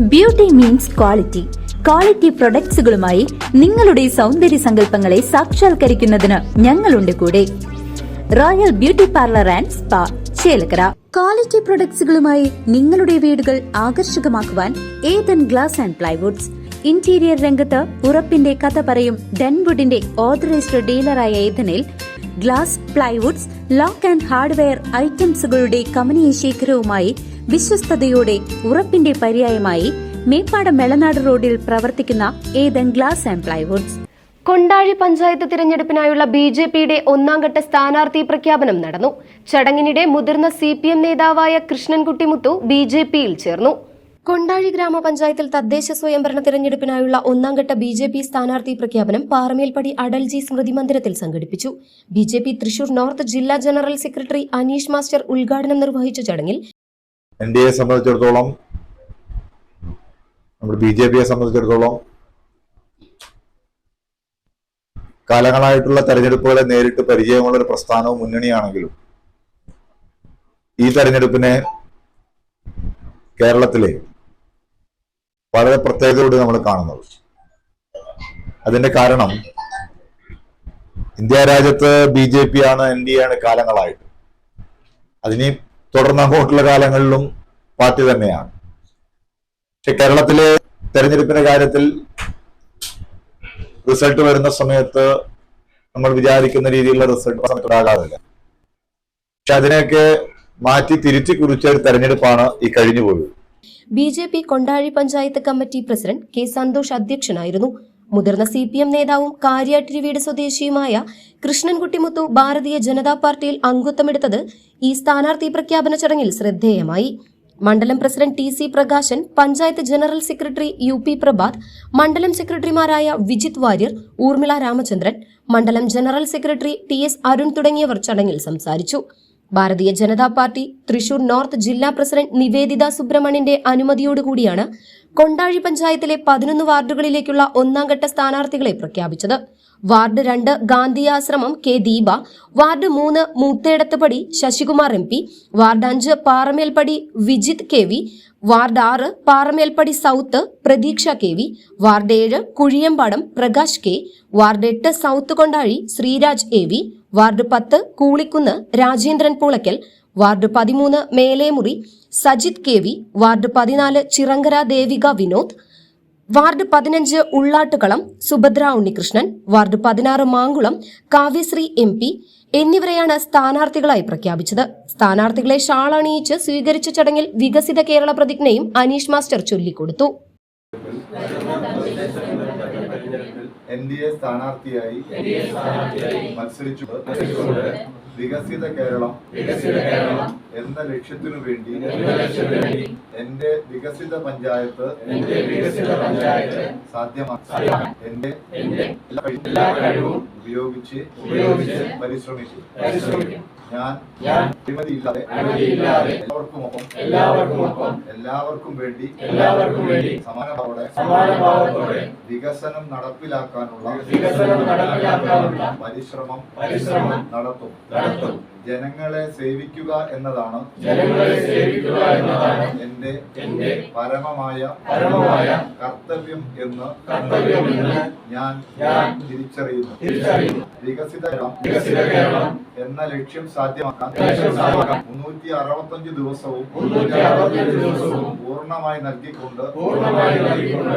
Beauty means quality quality പ്രൊഡക്ട്സുകളുമായി നിങ്ങളുടെ സൗന്ദര്യ സങ്കല്പങ്ങളെ സാക്ഷാത്കരിക്കുന്നതിന് ഞങ്ങളുണ്ട് കൂടെ. Royal beauty parlour and spa Chelakkara. Quality പ്രൊഡക്ട്സുകളുമായി നിങ്ങളുടെ വീടുകൾ ആകർഷകമാക്കുവാൻ Ethan glass and plywoods interior രംഗത്ത് ഉറപ്പിന്റെ കഥ പറയും ഡെൻവുഡിന്റെ ഓതറൈസ്ഡ് ഡീലറായ ഏതനിൽ glass plywoods lock and hardware ഐറ്റംസുകളുടെ കമനീയ ശേഖരവുമായി വിശ്വസ്തയോടെ ഉറപ്പിന്റെ പര്യായമായി മേപ്പാടം മെളനാട് റോഡിൽ പ്രവർത്തിക്കുന്ന Ethan glass and plywoods. Kondazhy panchayat തിരഞ്ഞെടുപ്പിനായുള്ള B J പിയുടെ ഒന്നാംഘട്ട സ്ഥാനാർത്ഥി പ്രഖ്യാപനം നടന്നു. ചടങ്ങിനിടെ മുതിർന്ന സി പി എം നേതാവായ കൃഷ്ണൻകുട്ടി മുത്തു ബി ജെ പിയിൽ ചേർന്നു. കൊണ്ടാഴി ഗ്രാമപഞ്ചായത്തിൽ തദ്ദേശ സ്വയംഭരണ തിരഞ്ഞെടുപ്പിനായുള്ള ഒന്നാംഘട്ട ബി ജെ പി സ്ഥാനാർത്ഥി പ്രഖ്യാപനം പാറമേൽപ്പടി അടൽജി സ്മൃതി മന്ദിരത്തിൽ സംഘടിപ്പിച്ചു. B J P Thrissur north ജില്ലാ ജനറൽ സെക്രട്ടറി അനീഷ് മാസ്റ്റർ ഉദ്ഘാടനം നിർവഹിച്ച ചടങ്ങിൽ എൻ ഡി എ സംബന്ധിച്ചിടത്തോളം നമ്മുടെ ബി ജെ പിയെ സംബന്ധിച്ചിടത്തോളം കാലങ്ങളായിട്ടുള്ള തെരഞ്ഞെടുപ്പുകളെ നേരിട്ട് പരിചയമുള്ള ഒരു പ്രസ്ഥാനവും മുന്നണിയാണെങ്കിലും ഈ തെരഞ്ഞെടുപ്പിനെ കേരളത്തിലെ വളരെ പ്രത്യേകതയോട് നമ്മൾ കാണുന്നത്. അതിന്റെ കാരണം ഇന്ത്യ രാജ്യത്ത് ബി ജെ പി ആണ് എൻ ഡി എ ആണ് കാലങ്ങളായിട്ട്. അതിനെ തുടർന്ന് അങ്ങോട്ടുള്ള കാലങ്ങളിലും പാർട്ടി തന്നെയാണ്. പക്ഷെ കേരളത്തിലെ തെരഞ്ഞെടുപ്പിന്റെ കാര്യത്തിൽ റിസൾട്ട് വരുന്ന സമയത്ത് നമ്മൾ വിചാരിക്കുന്ന രീതിയിലുള്ള റിസൾട്ട് ഉണ്ടാകാറില്ല. പക്ഷെ അതിനെയൊക്കെ മാറ്റി തിരിച്ചു കുറിച്ച ഒരു തെരഞ്ഞെടുപ്പാണ് ഈ കഴിഞ്ഞു പോയത്. B J P Kondazhy panchayat committee president K Santhosh അധ്യക്ഷനായിരുന്നു. മുതിർന്ന സി പി എം നേതാവും കാര്യാട്ടിരിവീട് സ്വദേശിയുമായ കൃഷ്ണൻകുട്ടിമുത്തു ഭാരതീയ ജനതാ പാർട്ടിയിൽ അംഗത്വമെടുത്തത് ഈ സ്ഥാനാർത്ഥി പ്രഖ്യാപന ചടങ്ങിൽ ശ്രദ്ധേയമായി. മണ്ഡലം president T C Prakashan panchayat general secretary U P Prabhat മണ്ഡലം സെക്രട്ടറിമാരായ വിജിത് വാര്യർ ഊർമിള രാമചന്ദ്രൻ മണ്ഡലം general secretary T S Arun തുടങ്ങിയവർ ചടങ്ങിൽ സംസാരിച്ചു. ഭാരതീയ ജനതാ പാർട്ടി തൃശൂർ നോർത്ത് ജില്ലാ പ്രസിഡന്റ് നിവേദിത സുബ്രഹ്മണ്യന്റെ അനുമതിയോടുകൂടിയാണ് കൊണ്ടാഴി പഞ്ചായത്തിലെ പതിനൊന്ന് വാർഡുകളിലേക്കുള്ള ഒന്നാംഘട്ട സ്ഥാനാർത്ഥികളെ പ്രഖ്യാപിച്ചത്. വാർഡ് രണ്ട് ഗാന്ധി ആശ്രമം കെ ദീപ വാർഡ് മൂന്ന് Moothedathupadi Sasikumar M P ward അഞ്ച് Paramelpadi Vijith K V ward ആറ് Paramelpadi south Pratheeksha K V ward ഏഴ് കുഴിയമ്പാടം പ്രകാശ് കെ വാർഡ് എട്ട് south Kondazhy Sreeraj A V ward പത്ത് കൂളിക്കുന്ന് രാജേന്ദ്രൻ പൂളയ്ക്കൽ വാർഡ് പതിമൂന്ന് Melemuri Sajith K V ward പതിനാല് Chirankara Devika Vinod ward പതിനഞ്ച് ഉള്ളാട്ടുകളം Subhadra Unnikrishnan ward പതിനാറ് Mankulam Kavyasree M P എന്നിവരെയാണ് സ്ഥാനാർത്ഥികളായി പ്രഖ്യാപിച്ചത്. സ്ഥാനാർത്ഥികളെ ഷാളണിയിച്ച് സ്വീകരിച്ച ചടങ്ങിൽ വികസിത കേരള പ്രതിജ്ഞയും അനീഷ് മാസ്റ്റർ ചൊല്ലിക്കൊടുത്തു. എൻ ഡി എ സ്ഥാനാർത്ഥിയായി മത്സരിച്ചു വികസിത കേരളം എന്ന ലക്ഷ്യത്തിനു വേണ്ടി എന്റെ വികസിത പഞ്ചായത്ത് സാധ്യമാക്കി എന്റെ എല്ലാ കഴിവും ഉപയോഗിച്ച് പരിശ്രമിച്ചു ഞാൻ അഴിമതിയില്ലാതെ എല്ലാവർക്കുമൊപ്പം എല്ലാവർക്കുമൊപ്പം എല്ലാവർക്കും വേണ്ടി എല്ലാവർക്കും വേണ്ടി സമാനഭാവോടെ സമാനഭാവത്തോടെ വികസനം നടപ്പിലാക്കാനുള്ള വികസനം നടപ്പിലാക്കാനുള്ള പരിശ്രമം പരിശ്രമം നടത്തും. നടത്തും. ജനങ്ങളെ സേവിക്കുക എന്നതാണ് ജനങ്ങളെ സേവിക്കുക എന്നതാണ് എന്റെ എന്റെ പരമമായ പരമമായ കർത്തവ്യം എന്ന് കർത്തവ്യം എന്ന് ഞാൻ ഞാൻ തിരിച്ചറിയുന്നു. തിരിച്ചറിയുന്നു. വികസിത വികസിത കേരളം എന്ന ലക്ഷ്യം സാധ്യമാക്കാൻ മുന്നൂറ്റി അറുപത്തഞ്ച് ദിവസവും ദിവസവും പൂർണമായി നൽകിക്കൊണ്ട് പൂർണമായി നൽകിക്കൊണ്ട്